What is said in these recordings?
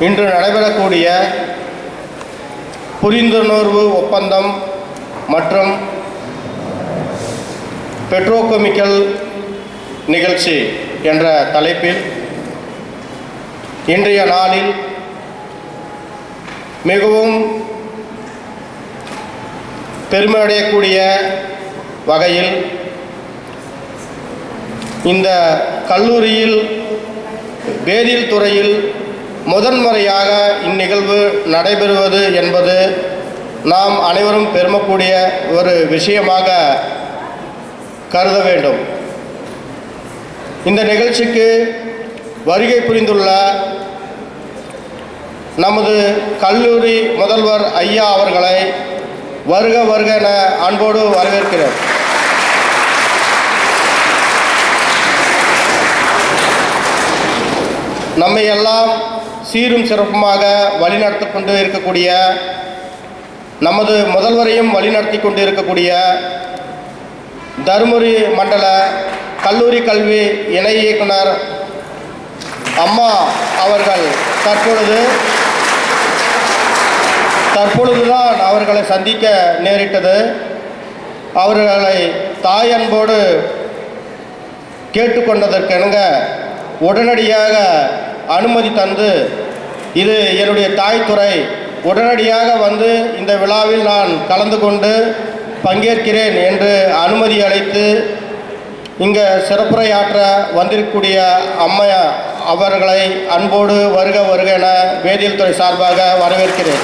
இன்று நடைபெறக்கூடிய புரிந்துணர்வு ஒப்பந்தம் மற்றும் பெட்ரோகெமிக்கல் நிகழ்ச்சி என்ற தலைப்பில் இன்றைய நாளில் மிகவும் பெருமையடையக்கூடிய வகையில் இந்த கல்லூரியில் வேதியியல் துறையில் முதன்முறையாக இந்நிகழ்வு நடைபெறுவது என்பது நாம் அனைவரும் பெருமக்கூடிய ஒரு விஷயமாக கருத வேண்டும். இந்த நிகழ்ச்சிக்கு வருகை புரிந்துள்ள நமது கல்லூரி முதல்வர் ஐயா அவர்களை வருக வருக என அன்போடு வரவேற்கிறேன். நம்மை எல்லாம் சீரும் சிறப்புமாக வழிநடத்தி கொண்டு இருக்கக்கூடிய நமது முதல்வரையும் வழிநடத்தி கொண்டு இருக்கக்கூடிய தருமபுரி மண்டல கல்லூரி கல்வி இணை இயக்குனர் அம்மா அவர்கள் தற்பொழுது தற்பொழுதுதான் அவர்களை சந்திக்க நேரிட்டது. அவர்களை தாய் அன்போடு கேட்டுக்கொண்டதற்கெனங்க உடனடியாக அனுமதி தந்து இது என்னுடைய தாய்த்துறை உடனடியாக வந்து இந்த விழாவில் நான் கலந்து கொண்டு பங்கேற்கிறேன் என்று அனுமதி அளித்து இங்கே சிறப்புரையாற்ற வந்திருக்கக்கூடிய அம்மையா அவர்களை அன்போடு வருக வருக என வேதியியல் துறை சார்பாக வரவேற்கிறேன்.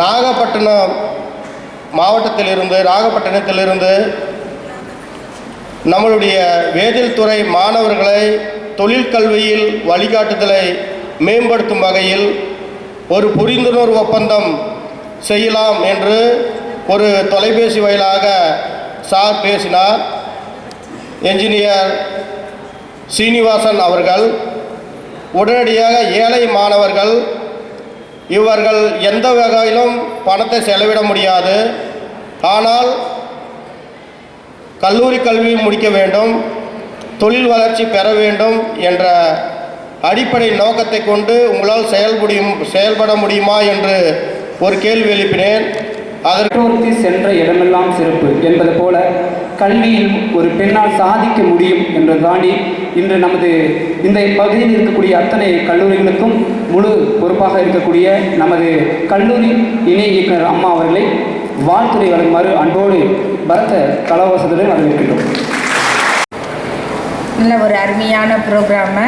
நாகப்பட்டினம் மாவட்டத்திலிருந்து நாகப்பட்டினத்திலிருந்து நம்மளுடைய வேதில் துறை மாணவர்களை தொழிற்கல்வியில் வழிகாட்டுதலை மேம்படுத்தும் வகையில் ஒரு புரிந்துணர்வு ஒப்பந்தம் செய்யலாம் என்று ஒரு தொலைபேசி வாயிலாக சார் பேசினார். என்ஜினியர் சீனிவாசன் அவர்கள். உடனடியாக ஏழை மாணவர்கள் இவர்கள் எந்த வகையிலும் பணத்தை செலவிட முடியாது. ஆனால் கல்லூரி கல்வி முடிக்க வேண்டும் தொழில் வளர்ச்சி பெற வேண்டும் என்ற அடிப்படை நோக்கத்தை கொண்டு உங்களால் செயல்படியும் செயல்பட முடியுமா என்று ஒரு கேள்வி எழுப்பினேன். அதற்கு சென்ற இடமெல்லாம் சிறப்பு என்பது போல கல்வியில் ஒரு பெண்ணால் சாதிக்க முடியும் என்று தாண்டி இன்று நமது இந்த பகுதியில் இருக்கக்கூடிய அத்தனை கல்லூரிகளுக்கும் முழு பொறுப்பாக இருக்கக்கூடிய நமது கல்லூரி இணை இயக்குனர் அம்மா அவர்களை வாழ்த்துறை வழங்குமாறு அன்போடு பரத கலவசத்துடன் வரவேற்கின்றோம் நல்ல ஒரு அருமையான ப்ரோக்ராமை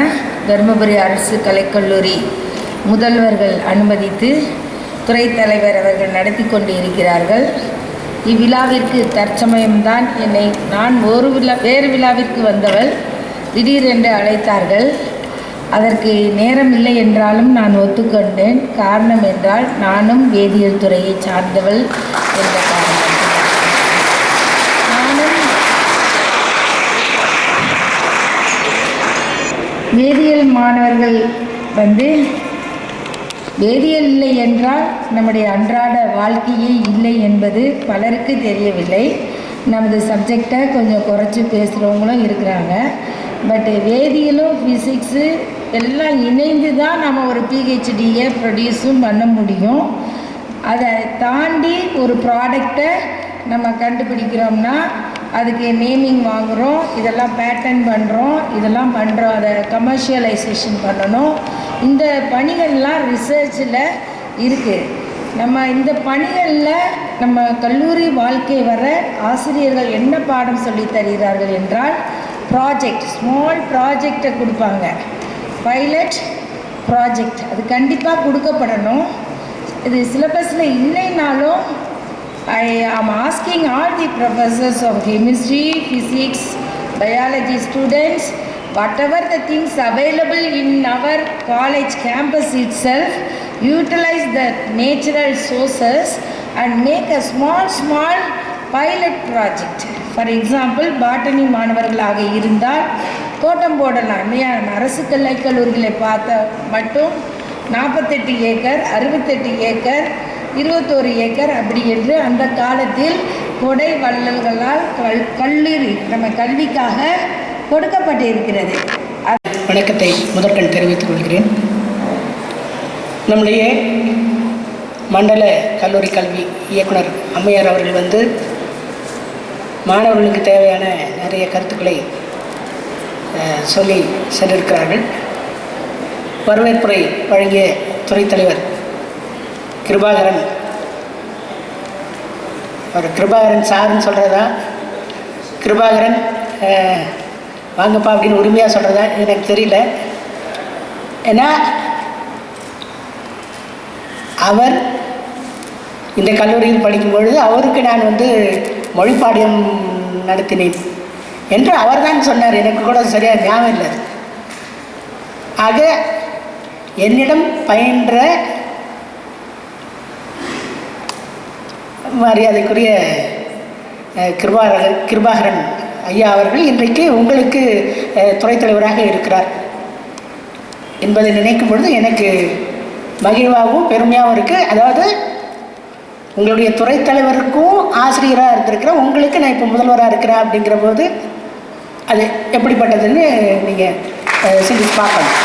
தருமபுரி அரசு கலைக்கல்லூரி முதல்வர்கள் அனுமதித்து துறை தலைவர் அவர்கள் நடத்தி கொண்டு இருக்கிறார்கள். இவ்விழாவிற்கு தற்சமயம்தான் என்னை நான் ஒரு விழா வேறு விழாவிற்கு வந்தவள் திடீரென்று அழைத்தார்கள். அதற்கு நேரம் இல்லை என்றாலும் நான் ஒத்துக்கொண்டேன். காரணம் என்றால் நானும் வேதியியல் துறையை சார்ந்தவள் என்ற காரணம் நானும் வேதியியல் மாணவர்கள் வந்து வேதியியல் இல்லை என்றால் நம்முடைய அன்றாட வாழ்க்கையே இல்லை என்பது பலருக்கு தெரியவில்லை. நமது சப்ஜெக்டை கொஞ்சம் குறைச்சி பேசுகிறவங்களும் இருக்கிறாங்க. பட்டு வேதியியலும் ஃபிசிக்ஸு எல்லாம் இணைந்து தான் நம்ம ஒரு பிஹெச்டியை ப்ரொடியூஸும் பண்ண முடியும். அதை தாண்டி ஒரு ப்ராடக்டை நம்ம கண்டுபிடிக்கிறோம்னா அதுக்கு நேமிங் வாங்குகிறோம் இதெல்லாம் பேட்டன் பண்ணுறோம் இதெல்லாம் பண்ணுறோம் அதை கமர்ஷியலைசேஷன் பண்ணணும். இந்த பணிகள்லாம் ரிசர்ச்சில் இருக்குது நம்ம இந்த பணிகளில் நம்ம கல்லூரி வாழ்க்கை வர ஆசிரியர்கள் என்ன பாடம் சொல்லி தருகிறார்கள் என்றால் ப்ராஜெக்ட் ஸ்மால் ப்ராஜெக்டை கொடுப்பாங்க. பைலட் ப்ராஜெக்ட் அது கண்டிப்பாக கொடுக்கப்படணும். இது சிலபஸில் இல்லைனாலும் I am asking all the professors of chemistry, physics, biology students, whatever the things available in our college campus itself utilize the natural sources and make a small small pilot project for example botany மாணவர்களாக இருந்தால் தோட்டம் போடலாம் இல்லையா அரசு கல்லை கல்லூரிகளை பார்த்த மட்டும் நாற்பத்தெட்டு ஏக்கர் அறுபத்தெட்டு ஏக்கர் இருபத்தோரு ஏக்கர் அப்படி என்று அந்த காலத்தில் கொடை வள்ளல்களால் கல் கல்லூரி நம்ம கல்விக்காக கொடுக்கப்பட்டிருக்கிறது. வணக்கத்தை முதற்கண் தெரிவித்துக் கொள்கிறேன். நம்முடைய மண்டல கல்லூரி கல்வி இயக்குனர் அம்மையார் அவர்கள் வந்து மாணவர்களுக்கு தேவையான நிறைய கருத்துக்களை சொல்லி சென்றிருக்கிறார்கள். வரவேற்புரை வழங்கிய துறைத் தலைவர் கிருபாகரன். அவர் கிருபாகரன் சார்னு சொல்கிறதா கிருபாகரன் வாங்கப்பா அப்படின்னு உரிமையாக சொல்கிறதா எனக்கு தெரியல. ஏன்னா அவர் இந்த கல்லூரியில் படிக்கும் பொழுது அவருக்கு நான் வந்து மொழிப்பாடியம் நடத்தினேன் என்று அவர்தான் சொன்னார். எனக்கு கூட சரியாக ஞாபகம் இல்லை. ஆக என்னிடம் பயின்ற மரியாதைக்குரிய கிருபாகர் கிருபாகரன் ஐயா அவர்கள் இன்றைக்கு உங்களுக்கு துறைத்தலைவராக இருக்கிறார் என்பதை நினைக்கும் பொழுது எனக்கு மகிழ்வாகவும் பெருமையாகவும் இருக்குது அதாவது உங்களுடைய துறைத்தலைவருக்கும் ஆசிரியராக இருந்திருக்கிற உங்களுக்கு நான் இப்போ முதல்வராக இருக்கிறேன் அப்படிங்கிற போது அது எப்படிப்பட்டதுன்னு நீங்கள் சிந்திச்சு பார்க்கணும்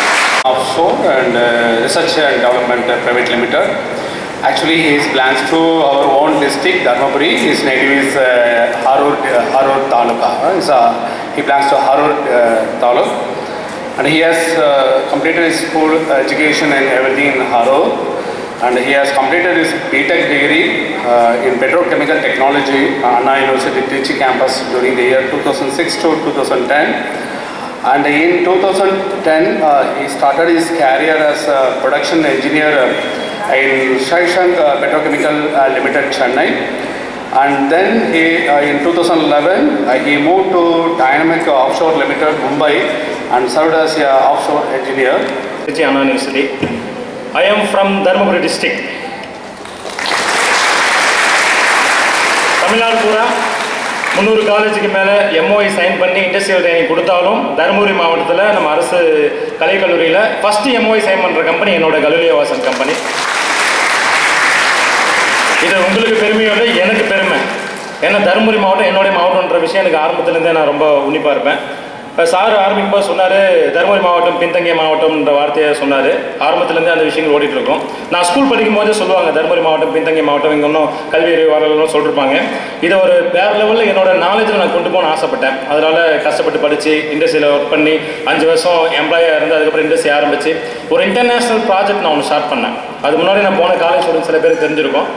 and and uh, research and development uh, private limited. Actually, he belongs to our own district, Dharmapuri. His native is uh, Harur, uh, Harur Taluka. Uh, uh, he belongs to Harur uh, Taluk. And he has uh, completed his school education and everything in Harur. And he has completed his BTech degree uh, in petrochemical technology, uh, Anna University Trichy campus during the year 2006 to 2010. And in 2010, uh, he started his career as a production engineer uh, in Shaishang uh, Petrochemical uh, Limited, Chennai. And then he, uh, in 2011, uh, he moved to Dynamic Offshore Limited, Mumbai, and served as an offshore engineer. Anna University. I am from Dharmapuri district. Tamil Nadu பூரா முந்நூறு காலேஜுக்கு மேலே MOU sign பண்ணி industrial training கொடுத்தாலும் தருமபுரி மாவட்டத்தில் நம்ம அரசு கலைக்கல்லூரியில் ஃபஸ்ட்டு எம்ஓஐ சைன் பண்ணுற கம்பெனி என்னோட கலுலிய வாசன் கம்பெனி இது உங்களுக்கு பெருமையோட எனக்கு பெருமை. ஏன்னா தருமபுரி மாவட்டம் என்னுடைய மாவட்டம்ன்ற விஷயம் எனக்கு ஆரம்பத்துலேருந்தே நான் ரொம்ப உன்னிப்பாக இருப்பேன். இப்போ சார் ஆரம்பிக்கும்போது சொன்னார் தருமபுரி மாவட்டம் பின்தங்கிய மாவட்டம்ன்ற வார்த்தையை சொன்னார். ஆரம்பத்துலேருந்தே அந்த விஷயங்கள் ஓடிட்டுருக்கோம் நான் ஸ்கூல் படிக்கும் போதே சொல்லுவாங்க தருமபுரி மாவட்டம் பின்தங்கிய மாவட்டம் இங்கே இன்னும் கல்வி அறிவு வரலாம் சொல்லிருப்பாங்க. இதை ஒரு வேற லெவலில் என்னோட நாலேஜில் நான் கொண்டு போகணும்னு ஆசைப்பட்டேன். அதனால் கஷ்டப்பட்டு படித்து இண்டஸ்ட்ரியில் ஒர்க் பண்ணி அஞ்சு வருஷம் எம்ப்ளாயாக இருந்து அதுக்கப்புறம் இண்டஸ்ட்ரி ஆரம்பித்து ஒரு இன்டர்நேஷ்னல் ப்ராஜெக்ட் நான் ஒன்று ஸ்டார்ட் பண்ணேன். அது முன்னாடி நான் போன காலேஜ் ஸ்டூடெண்ட்ஸ் சில பேருக்கு தெரிஞ்சிருக்கோம்.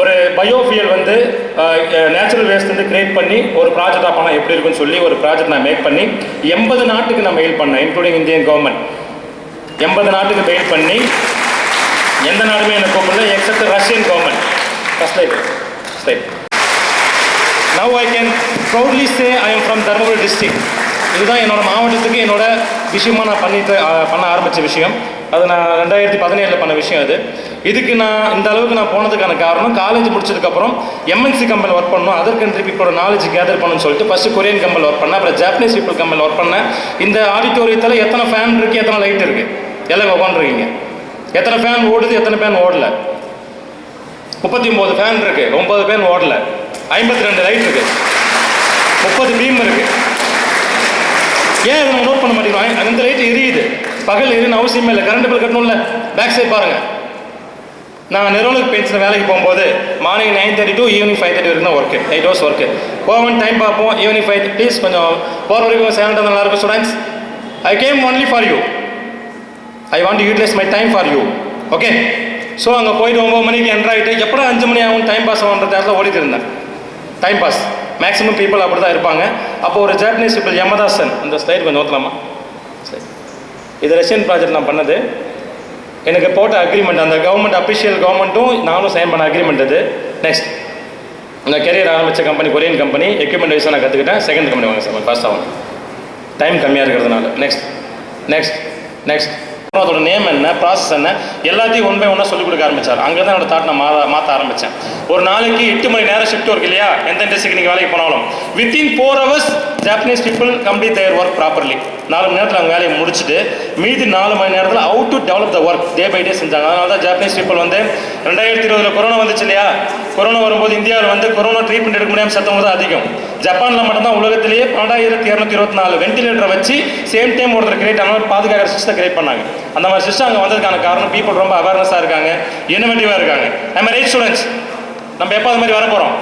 ஒரு பயோஃபியல் வந்து நேச்சுரல் வேஸ்ட் வந்து கிரியேட் பண்ணி ஒரு ப்ராஜெக்டாக பண்ணால் எப்படி இருக்குன்னு சொல்லி ஒரு ப்ராஜெக்ட் நான் மேக் பண்ணி எண்பது நாட்டுக்கு நான் மெயில் பண்ணேன் இன்க்ளூடிங் இந்தியன் கவர்மெண்ட் எண்பது நாட்டுக்கு மெயில் பண்ணி எந்த நாடுமே எனக்கு கூப்பிடல except Russian government first light slight now I can proudly say I am from Dharmapuri district இதுதான் என்னோட மாவட்டத்துக்கு என்னோட விஷயமா நான் பண்ணிட்டு பண்ண ஆரம்பித்த விஷயம். அது நான் ரெண்டாயிரத்தி பதினேழில் பண்ண விஷயம் அது. இதுக்கு நான் இந்த அளவுக்கு நான் போனதுக்கான காரணம் காலேஜ் முடிச்சதுக்கப்புறம் எம்என்சி கம்பெனி ஒர்க் பண்ணணும் அதர் கண்ட்ரி பீப்போட நாலேஜ் கேதர் பண்ணணும்னு சொல்லிட்டு ஃபஸ்ட்டு கொரியன் கம்பெனி ஒர்க் பண்ணேன் அப்புறம் ஜாப்பனீஸ் பீப்புள் கம்பெனி ஒர்க் பண்ணேன். இந்த ஆடிட்டோரியத்தில் எத்தனை ஃபேன் இருக்குது எத்தனை லைட் இருக்குது எல்லாம் உட்காந்துருக்கீங்க எத்தனை ஃபேன் ஓடுது எத்தனை ஃபேன் ஓடல? முப்பத்தி ஒம்பது ஃபேன் இருக்கு ஒன்பது ஃபேன் ஓடல. ஐம்பத்தி ரெண்டு லைட் இருக்கு. முப்பது பீம் இருக்கு. ஏன் இதை நம்ம நோட் பண்ண மாட்டேங்கிறோம் அந்த லைட் எரியுது. பகல் எரியுன்னு அவசியமே இல்லை. கரண்ட் பில் கட்டணும்ல. பேக் சைட் பாருங்கள் நான் நிறுவனத்துக்கு பென்ஷன் வேலைக்கு போகும்போது morning nine thirty to evening five thirty வரைக்கும் தான் ஒர்க்கு எயிட் ஹவர்ஸ் ஒர்க்கு போவன் டைம் பார்ப்போம். ஈவினிங் ஃபைவ் ப்ளீஸ் கொஞ்சம் போகிற வரைக்கும் சேலண்டாக நல்லா இருக்கும் students I came only for you I want utilize my time for you okay so அங்கே போயிட்டு ஒம்பது மணிக்கு என்ட்ரு ஆகிட்டு எப்படா அஞ்சு மணி ஆகும் டைம் பாஸ் ஆகுன்ற நேரத்தில் ஓடிட்டு இருந்தேன். டைம் பாஸ் மேக்ஸிமம் பீப்புள் அப்படி தான் இருப்பாங்க. அப்போ ஒரு ஜாப்பனீஸ் பீப்புள் யமதாசன் அந்த ஸ்லைட் கொஞ்சம் ஓத்தலாமா? சரி இது ரஷ்யன் ப்ராஜெக்ட் நான் பண்ணது. எனக்கு போட்ட அக்ரிமெண்ட் அந்த கவர்மெண்ட் அஃபிஷியல் கவர்மெண்ட்டும் நானும் சைன் பண்ண அக்ரிமெண்ட் அது. நெக்ஸ்ட் இந்த கெரியர் ஆரம்பித்த கம்பெனி கொரியன் கம்பெனி எக்யூப்மெண்ட் வைஸாக நான் கற்றுக்கிட்டேன் செகண்ட் கம்பெனி வாங்க சார் ஃபர்ஸ்ட் ஆகும் டைம் கம்மியாக இருக்கிறதுனால. நெக்ஸ்ட் நெக்ஸ்ட் நெக்ஸ்ட் அதோட நேம் என்ன ப்ராசஸ் என்ன எல்லாத்தையும் ஒன் பை சொல்லிக் கொடுக்க ஆரம்பிச்சார். அங்கே தான் என்னோட தாட் நான் மாற மாற்ற ஆரம்பித்தேன் ஒரு நாளைக்கு எட்டு மணி நேரம் ஷிஃப்ட் ஒர்க் இல்லையா? எந்த இண்டஸ்ட்ரிக்கு நீங்கள் வேலைக்கு போனாலும். Within four hours Japanese people complete their work properly நாலு மணி நேரத்தில் அவங்க வேலையை முடிச்சுட்டு மீதி நாலு மணி நேரத்தில் out to develop the work day by day செஞ்சாங்க. அதனால தான் ஜாப்பனீஸ் பீப்புள் வந்து ரெண்டாயிரத்தி இருபதில் கொரோனா வந்துச்சு இல்லையா? கொரோனா வரும்போது இந்தியாவில் வந்து கொரோனா ட்ரீட்மெண்ட் எடுக்க முடியாமல் சத்தவங்க தான் அதிகம். ஜப்பானில் மட்டும்தான் உலகத்திலேயே பன்னெண்டாயிரத்தி இரநூத்தி இருபத்தி நாலு வென்டிலேட்டரை வச்சு சேம் டைம் ஒருத்தர் கிரியேட் ஆனால் பாதுகாக்கிற சிஸ்டம் கிரியேட் பண்ணாங்க. அந்த மாதிரி சிஸ்டம் அங்கே வந்ததுக்கான காரணம் பீப்புள் ரொம்ப அவேர்னஸாக இருக்காங்க இன்னோவேட்டிவாக இருக்காங்க. நம்ம ரைட் ஸ்டூடெண்ட்ஸ் நம்ம எப்போ அது மாதிரி வர போகிறோம்